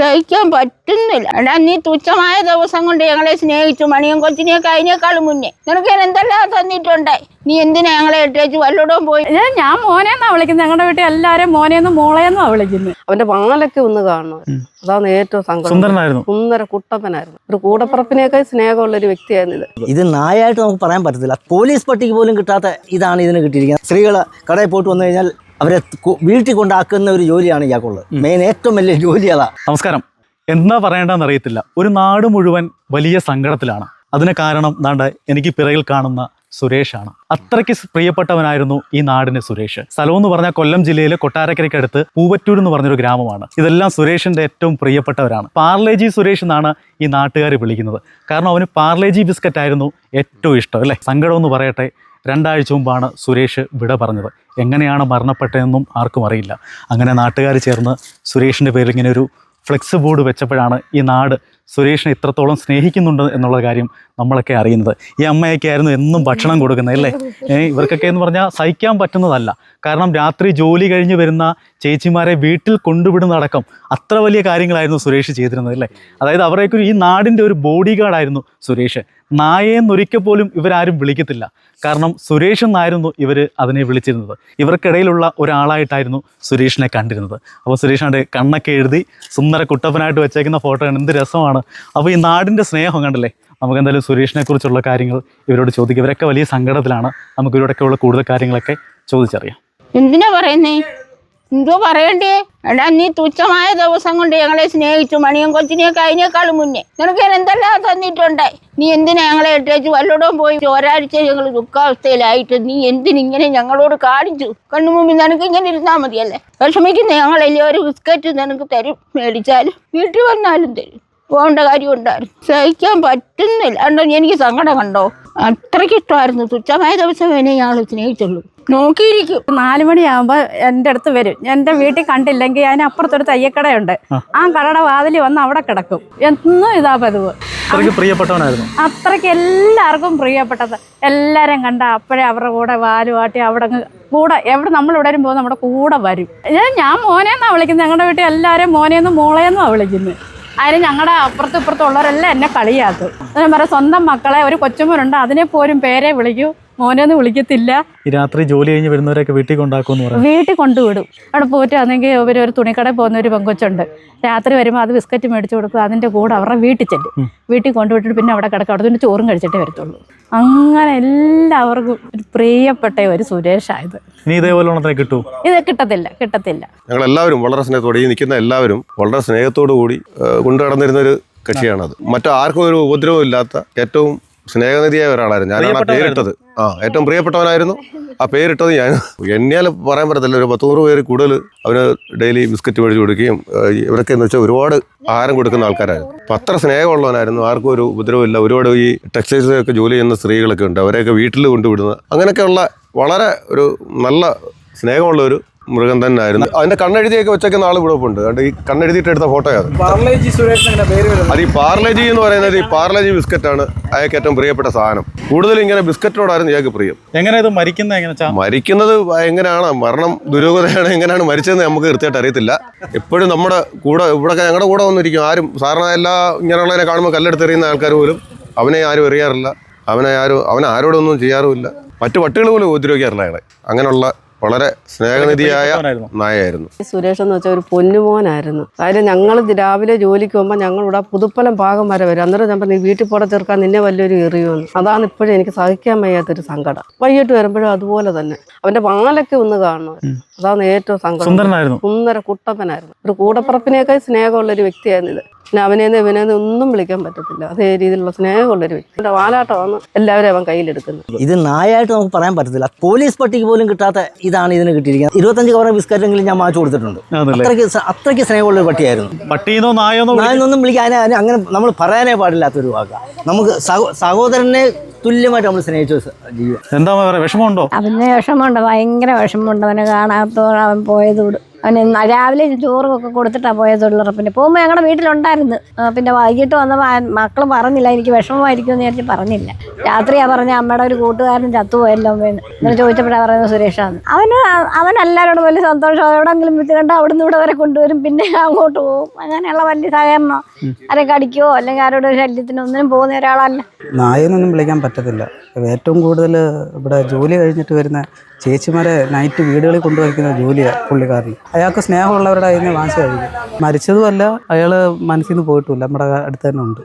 സഹിക്കാൻ പറ്റുന്നില്ല. എടാ നീ തുച്ഛമായ ദിവസം കൊണ്ട് ഞങ്ങളെ സ്നേഹിച്ചു മണിയും കൊച്ചിനെയൊക്കെ അതിനേക്കാളും മുന്നേ. നിനക്ക് ഞാൻ എന്തെല്ലാം തന്നിട്ടുണ്ട്? നീ എന്തിനാ ഞങ്ങളെ ഇട്ടേച്ച് വല്ലോടും പോയി? ഞാൻ മോനെന്നാ വിളിക്കുന്നത്. ഞങ്ങളുടെ വീട്ടിൽ എല്ലാരും മോനെന്നും മോളെന്നാ വിളിക്കുന്നത്. അവന്റെ വാലൊക്കെ ഒന്ന് കാണണം. അതാണ് ഏറ്റവും സങ്കടം. സുന്ദര കുട്ടപ്പനായിരുന്നു. ഒരു കൂടപ്പറപ്പിനേക്കാൾ സ്നേഹമുള്ള ഒരു വ്യക്തിയായിരുന്നു ഇത് ഇത് നായായിട്ട് നമുക്ക് പറയാൻ പറ്റത്തില്ല. പോലീസ് പട്ടിക്ക് പോലും കിട്ടാത്ത ഇതാണ് ഇതിന് കിട്ടിയിരിക്കുന്നത്. സ്ത്രീകൾ കടയിൽ പോയിട്ട് വന്നു കഴിഞ്ഞാൽ അവരെ വീട്ടിൽ കൊണ്ടാക്കുന്ന ഒരു ജോലിയാണ് ഇയാൾക്കുള്ളത്. മെയിൻ ഏറ്റവും വലിയ ജോലി അതാ നമസ്കാരം. എന്താ പറയേണ്ടതെന്ന് അറിയത്തില്ല. ഒരു നാട് മുഴുവൻ വലിയ സങ്കടത്തിലാണ്. അതിന് കാരണം നാണ്ട് എനിക്ക് പിറകിൽ കാണുന്ന സുരേഷാണ്. അത്രയ്ക്ക് പ്രിയപ്പെട്ടവനായിരുന്നു ഈ നാടിന് സുരേഷ്. സ്ഥലം എന്ന് പറഞ്ഞാൽ കൊല്ലം ജില്ലയിലെ കൊട്ടാരക്കരയ്ക്കടുത്ത് പൂവറ്റൂർ എന്ന് പറഞ്ഞൊരു ഗ്രാമമാണ്. ഇതെല്ലാം സുരേഷിന്റെ ഏറ്റവും പ്രിയപ്പെട്ടവരാണ്. പാർലേജി സുരേഷ് എന്നാണ് ഈ നാട്ടുകാർ വിളിക്കുന്നത്. കാരണം അവന് പാർലേജി ബിസ്ക്കറ്റ് ആയിരുന്നു ഏറ്റവും ഇഷ്ടം അല്ലേ? സങ്കടം എന്ന് പറയട്ടെ. രണ്ടാഴ്ച മുമ്പാണ് സുരേഷ് വിട പറഞ്ഞത്. എങ്ങനെയാണ് മരണപ്പെട്ടതെന്നും ആർക്കും അറിയില്ല. അങ്ങനെ നാട്ടുകാർ ചേർന്ന് സുരേഷിന്റെ പേരിൽ ഇങ്ങനെ ഒരു ഫ്ലെക്സ് ബോർഡ് വെച്ചപ്പോഴാണ് ഈ നാട് സുരേഷിനെ ഇത്രത്തോളം സ്നേഹിക്കുന്നുണ്ട് എന്നുള്ള കാര്യം നമ്മളൊക്കെ അറിയുന്നത്. ഈ അമ്മയൊക്കെ ആയിരുന്നു എന്നും ഭക്ഷണം കൊടുക്കുന്നത് അല്ലേ? ഇവർക്കൊക്കെ എന്ന് പറഞ്ഞാൽ സഹിക്കാൻ പറ്റുന്നതല്ല. കാരണം രാത്രി ജോലി കഴിഞ്ഞ് വരുന്ന ചേച്ചിമാരെ വീട്ടിൽ കൊണ്ടുവിടുന്നതടക്കം അത്ര വലിയ കാര്യങ്ങളായിരുന്നു സുരേഷ് ചെയ്തിരുന്നത് അല്ലേ? അതായത് അവരൊക്കെ ഒരു- ഈ നാടിന്റെ ഒരു ബോഡി ഗാർഡായിരുന്നു സുരേഷ്. നായെന്നൊരിക്കൽ പോലും ഇവരാരും വിളിക്കത്തില്ല. കാരണം സുരേഷ് എന്നായിരുന്നു ഇവർ അതിനെ വിളിച്ചിരുന്നത്. ഇവർക്കിടയിലുള്ള ഒരാളായിട്ടായിരുന്നു സുരേഷിനെ കണ്ടിരുന്നത്. അപ്പോൾ സുരേഷിന്റെ കണ്ണൊക്കെ എഴുതി സുന്ദര കുട്ടപ്പനായിട്ട് വെച്ചേക്കുന്ന ഫോട്ടോ എന്ത് രസമാണ്. അപ്പോൾ ഈ നാടിന്റെ സ്നേഹം കണ്ടല്ലേ? നമുക്ക് എന്തായാലും സുരേഷിനെ കുറിച്ചുള്ള കാര്യങ്ങൾ ഇവരോട് ചോദിക്കും. ഇവരൊക്കെ വലിയ സങ്കടത്തിലാണ്. നമുക്ക് ഇവരോടൊക്കെ ഉള്ള കൂടുതൽ കാര്യങ്ങളൊക്കെ ചോദിച്ചറിയാം. എന്തിനാ പറയുന്നേ? എന്തോ പറയണ്ടേ? എടാ നീ തുച്ഛമായ ദിവസം കൊണ്ട് ഞങ്ങളെ സ്നേഹിച്ചു മണിയും കൊച്ചിനെയൊക്കെ അതിനേക്കാളും മുന്നേ. നിനക്ക് ഞാൻ എന്തെല്ലാം തന്നിട്ടുണ്ട്? നീ എന്തിനാ ഞങ്ങളെ ഇട്ടേച്ച് വല്ലോടും പോയി ഒരാഴ്ച ഞങ്ങൾ ദുഃഖാവസ്ഥയിലായിട്ട് നീ എന്തിനിങ്ങനെ ഞങ്ങളോട് കാണിച്ചു? കണ്ണു മുമ്പിൽ നിനക്ക് ഇങ്ങനെ ഇരുന്നാൽ മതിയല്ലേ? വിഷമിക്കുന്ന ഞങ്ങളല്ലേ? ഒരു ബിസ്ക്കറ്റ് നിനക്ക് തരും മേടിച്ചാലും വീട്ടിൽ വന്നാലും തരും. പോകേണ്ട കാര്യം ഉണ്ടായിരുന്നു സഹിക്കാൻ പറ്റുന്നില്ല. കണ്ടോ എനിക്ക് സങ്കടം കണ്ടോ? അത്രയ്ക്ക് ഇഷ്ടമായിരുന്നു. തുച്ഛമായ ദിവസം എന്നെ ഞങ്ങൾ സ്നേഹിച്ചുള്ളൂ. നോക്കിയിരിക്കും. നാല് മണിയാകുമ്പോൾ എന്റെ അടുത്ത് വരും. എന്റെ വീട്ടിൽ കണ്ടില്ലെങ്കിൽ അതിനപ്പുറത്തൊരു തയ്യക്കടയുണ്ട്. ആ. കടയുടെ വാതിൽ വന്ന് അവിടെ കിടക്കും. എന്നും ഇതാ പതിവ്. അത്രയ്ക്ക് പ്രിയപ്പെട്ടവനായിരുന്നു. അത്രയ്ക്ക് എല്ലാവർക്കും പ്രിയപ്പെട്ടത്. എല്ലാവരും കണ്ട അപ്പോഴേ അവരുടെ കൂടെ വാലുവാട്ടി അവിടെ കൂടെ എവിടെ നമ്മൾ ഇവിടെ പോകുന്ന നമ്മുടെ കൂടെ വരും. ഞാൻ മോനെന്നാ വിളിക്കുന്നത്? ഞങ്ങളുടെ വീട്ടിൽ എല്ലാവരും മോനെന്നും മോളേന്നാണ് വിളിക്കുന്നത്. അതിന് ഞങ്ങളുടെ അപ്പുറത്തും ഇപ്പുറത്തും ഉള്ളവരെല്ലാം എന്നെ കളിയാക്കും. ഞാൻ പറയാം സ്വന്തം മക്കളെ ഒരു കൊച്ചുമോനുണ്ട് അതിനെ പോലും പേരെ വിളിക്കൂ. മോനെന്ന് വിളിക്കത്തില്ല. ഈ രാത്രി ജോലി കഴിഞ്ഞ് വരുന്നവരൊക്കെ വീട്ടിൽ കൊണ്ടാക്കും വീട്ടിൽ കൊണ്ടുവിടും. അവിടെ പോയിട്ടാണെങ്കിൽ ഇവർ ഒരു തുണിക്കടയിൽ പോകുന്ന ഒരു പെങ്കൊച്ചുണ്ട്. രാത്രി വരുമ്പോൾ അത് ബിസ്ക്കറ്റ് മേടിച്ചു കൊടുക്കും. അതിന്റെ കൂടെ അവരുടെ വീട്ടിൽ ചെല്ലും. വീട്ടിൽ കൊണ്ടുവിട്ടിട്ട് പിന്നെ അവിടെ കിടക്കും. അവിടെ നിന്ന് ചോറും കഴിച്ചിട്ടേ വരത്തുള്ളൂ. അങ്ങനെ എല്ലാവർക്കും ഒരു പ്രിയപ്പെട്ട ഒരു സുരേഷായത് ഇനി ഇതേപോലെ കിട്ടുമോ ഇത് കിട്ടത്തില്ല കിട്ടത്തില്ല. ഞങ്ങൾ എല്ലാവരും വളരെ സ്നേഹത്തോടെ ഈ നിൽക്കുന്ന എല്ലാവരും വളരെ സ്നേഹത്തോടു കൂടി കൊണ്ടു നടന്നിരുന്ന ഒരു കക്ഷിയാണത്. മറ്റാർക്കും ഒരു ഉപദ്രവം ഇല്ലാത്ത ഏറ്റവും സ്നേഹനിധിയായ ഒരാളായിരുന്നു. ഞാനാണ് ആ പേരിട്ടത്. ആ ഏറ്റവും പ്രിയപ്പെട്ടവനായിരുന്നു. ആ പേരിട്ടത് ഞാൻ. എണ്ണിയാൽ പറയാൻ പറ്റത്തില്ല. ഒരു പത്ത് നൂറ് പേര് കൂടുതൽ അവന് ഡെയിലി ബിസ്ക്കറ്റ് മേടിച്ച് കൊടുക്കുകയും ഇവരൊക്കെ എന്ന് വെച്ചാൽ ഒരുപാട് ആഹാരം കൊടുക്കുന്ന ആൾക്കാരായിരുന്നു. അപ്പം അത്ര സ്നേഹമുള്ളവനായിരുന്നു. ആർക്കും ഒരു ഉപദ്രവമില്ല. ഒരുപാട് ഈ ടെക്സ്റ്റൈൽസിലൊക്കെ ജോലി ചെയ്യുന്ന സ്ത്രീകളൊക്കെ ഉണ്ട്. അവരെയൊക്കെ വീട്ടിൽ കൊണ്ടുവിടുന്നത് അങ്ങനെയൊക്കെയുള്ള വളരെ ഒരു നല്ല സ്നേഹമുള്ള ഒരു മൃഗം തന്നെ ആയിരുന്നു അതിന്റെ കണ്ണെഴുതിയൊക്കെ വെച്ചേക്കുന്ന ആൾ ഇവിടെ ഉണ്ട് അതുകൊണ്ട് ഈ കണ്ണെഴുതിയിട്ട് എടുത്ത ഫോട്ടോ അത്. പാർലേജി സുരേഷ് എങ്ങനെ പേര് വരുന്നത്. അത് ഈ പാർലേജി എന്ന് പറയുന്നത് ഈ പാർലേജി ആണ് അയാൾക്ക് ഏറ്റവും പ്രിയപ്പെട്ട സാധനം. കൂടുതൽ ഇങ്ങനെ ബിസ്ക്കറ്റിനോടായിരുന്നു ഇയാൾക്ക് പ്രിയം. എങ്ങനെ ഇത് മരിക്കുന്നത് എങ്ങനെ മരിക്കുന്നത് എങ്ങനെയാണ്? മരണം ദുരൂഹതയാണ് എങ്ങനെയാണ് മരിച്ചതെന്ന് നമുക്ക് കൃത്യമായിട്ട് അറിയത്തില്ല. എപ്പോഴും നമ്മുടെ കൂടെ ഇവിടെ ഞങ്ങളുടെ കൂടെ വന്നിരിക്കും. ആരും സാറിന് എല്ലാ ഇങ്ങനെയുള്ളതിനെ കാണുമ്പോൾ കല്ലെടുത്തെറിയുന്ന ആൾക്കാർ പോലും അവനെ ആരും എറിയാറില്ല. അവനെ ആരും അവൻ ആരോടൊന്നും ചെയ്യാറുമില്ല. മറ്റു പട്ടികൾ പോലും ഉപദ്രവിക്കാറില്ല അയാളെ. അങ്ങനെയുള്ള വളരെ സ്നേഹനിധിയായ. നായായിരുന്നു സുരേഷ് എന്ന് വെച്ചാൽ ഒരു പൊന്നുമോനായിരുന്നു. കാര്യം ഞങ്ങൾ രാവിലെ ജോലിക്ക് പോകുമ്പോൾ ഞങ്ങൾ ഇവിടെ പുതുപ്പലം പാകം വരെ വരും. അന്നേരം ഞാൻ പറഞ്ഞു "നീ വീട്ടിൽ പോടെ ചേർക്കാൻ നിന്നെ വലിയൊരു എറിയുമെന്ന്. അതാണ് ഇപ്പോഴും എനിക്ക് സഹിക്കാൻ വയ്യാത്തൊരു സങ്കടം. വൈകിട്ട് വരുമ്പോഴും അതുപോലെ തന്നെ. അവന്റെ പാലൊക്കെ ഒന്ന് കാണണം. അതാണ് ഏറ്റവും സങ്കടം. സുന്ദര കുട്ടപ്പനായിരുന്നു. ഒരു കൂടപ്പറപ്പിനേക്കാൾ സ്നേഹമുള്ള ഒരു വ്യക്തിയായിരുന്നു ഇത്. പിന്നെ അവനേന്ന് ഇവനേന്ന് ഒന്നും വിളിക്കാൻ പറ്റത്തില്ല. അതേ രീതിയിലുള്ള സ്നേഹമുള്ള ഒരു വ്യക്തി വാലാട്ടമാണ് എല്ലാവരും അവൻ കയ്യിലെടുക്കുന്നത്. ഇത് നായായിട്ട് നമുക്ക് പറയാൻ പറ്റത്തില്ല. പോലീസ് പട്ടിക്ക് പോലും കിട്ടാത്ത ഇതാണ് ഇതിന് കിട്ടിയിരിക്കുന്നത്. ഇരുപത്തഞ്ച് കവർ ബിസ്ക്കറ്റെങ്കിലും ഞാൻ മാച്ച് കൊടുത്തിട്ടുണ്ട്. അത്രയ്ക്ക് അത്രയ്ക്ക് സ്നേഹമുള്ള ഒരു പട്ടിയായിരുന്നു. പട്ടീന്നോ നായോന്നോ നായെന്നൊന്നും വിളിക്കാൻ അങ്ങനെ നമ്മൾ പറയാനേ പാടില്ലാത്തൊരു വാക്ക. നമുക്ക് സഹോദരനെ തുല്യമായിട്ട് നമ്മൾ സ്നേഹിച്ചു ജീവിതം എന്താ വിഷമമുണ്ടോ? അവന് വിഷമമുണ്ട് ഭയങ്കര വിഷമമുണ്ട്. അവനെ കാണാത്തോടെ അവൻ പോയതോട് അവന് രാവിലെ ചോറും ഒക്കെ കൊടുത്തിട്ടാണ് പോയത് തൊഴിലുറപ്പിന് പോകുമ്പോൾ ഞങ്ങളുടെ വീട്ടിലുണ്ടായിരുന്നു. പിന്നെ വൈകിട്ട് വന്നപ്പോൾ മക്കൾ പറഞ്ഞില്ല എനിക്ക് വിഷമമായിരിക്കും എന്ന് വിചാരിച്ച് പറഞ്ഞില്ല. രാത്രിയാ പറഞ്ഞ അമ്മയുടെ ഒരു കൂട്ടുകാരൻ ചത്തുപോയല്ലോ എന്ന് എന്നിട്ട് ചോദിച്ചപ്പോഴാണ് പറയുന്നത് സുരേഷാന്ന്. അവന് അവൻ എല്ലാവരോടും വലിയ സന്തോഷം. എവിടെങ്കിലും വിത്ത് കണ്ട് അവിടുന്ന് ഇവിടെ വരെ കൊണ്ടുവരും പിന്നെ അങ്ങോട്ട് പോകും. അങ്ങനെയുള്ള വലിയ സഹകരണം? ആരെ കടിക്കോ അല്ലെങ്കിൽ ആരോട് ശല്യത്തിനോ? ഒന്നിനും പോകുന്ന ഒരാളല്ല. നായെന്നൊന്നും വിളിക്കാൻ പറ്റത്തില്ല. ഏറ്റവും കൂടുതൽ ഇവിടെ ജോലി കഴിഞ്ഞിട്ട് വരുന്ന ചേച്ചിമാരെ നൈറ്റ് വീടുകളിൽ കൊണ്ടുവയ്ക്കുന്ന ജോലിയാണ് പുള്ളിക്കാരന് അയാൾക്ക് സ്നേഹമുള്ളവരുടെ കയ്യിൽ നിന്ന് വാങ്ങിച്ചു കഴിക്കും മരിച്ചതുമല്ല അയാൾ മനസ്സിൽ നിന്ന് പോയിട്ടുമില്ല നമ്മുടെ അടുത്ത് തന്നെ ഉണ്ട്.